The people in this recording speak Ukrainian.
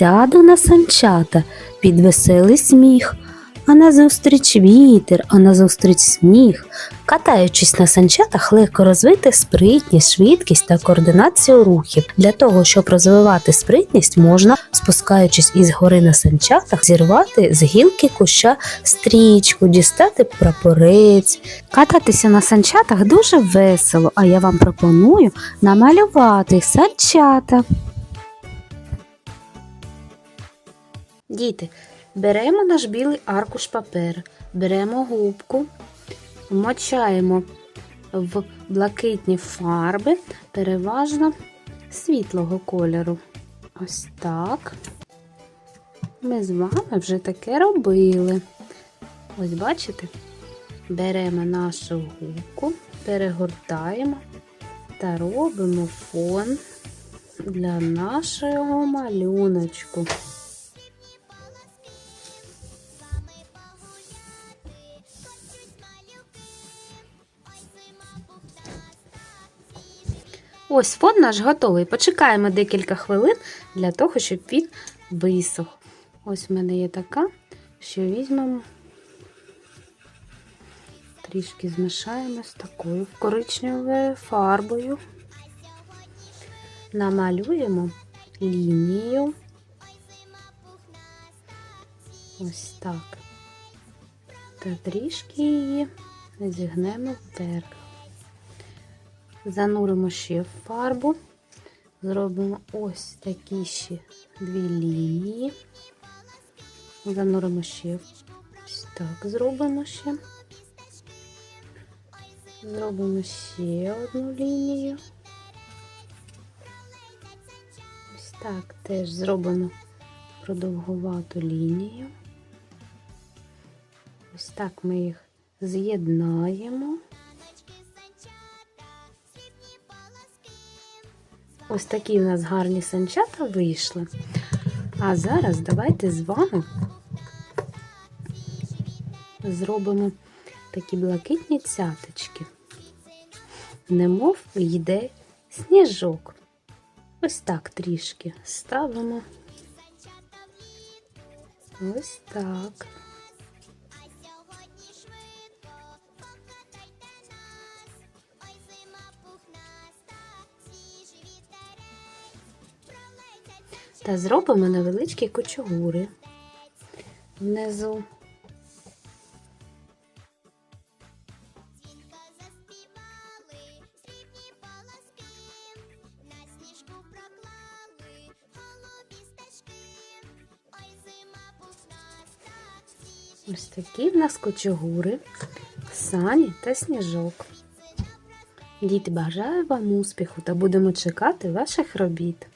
Сяду на санчата під веселий сміх, а назустріч вітер, а назустріч сніг. Катаючись на санчатах, легко розвити спритність, швидкість та координацію рухів. Для того, щоб розвивати спритність, можна, спускаючись із гори на санчатах, зірвати з гілки куща стрічку, дістати прапорець. Кататися на санчатах дуже весело, а я вам пропоную намалювати санчата. Діти, беремо наш білий аркуш паперу, беремо губку, вмочаємо в блакитні фарби, переважно світлого кольору. Ось так. Ми з вами вже таке робили. Ось бачите? Беремо нашу губку, перегортаємо та робимо фон для нашого малюночку. Ось фон наш готовий. Почекаємо декілька хвилин для того, щоб він висох. Ось в мене є така, що візьмемо, трішки змішаємо з такою коричневою фарбою. Намалюємо лінію. Ось так. Та трішки її зігнемо вверх. Зануримо ще в фарбу, зробимо ось такі ще дві лінії. Зануримо ще ось так зробимо ще. Зробимо ще одну лінію. Ось так теж зробимо продовгувату лінію. Ось так ми їх з'єднаємо. Ось такі у нас гарні санчата вийшли. А зараз давайте з вами зробимо такі блакитні цяточки. Немов йде сніжок. Ось так трішки ставимо. Ось так. Та зробимо невеличкі кучугури внизу. Ось такі в нас кочугури, сані та сніжок. Діти, бажаю вам успіху та будемо чекати ваших робіт.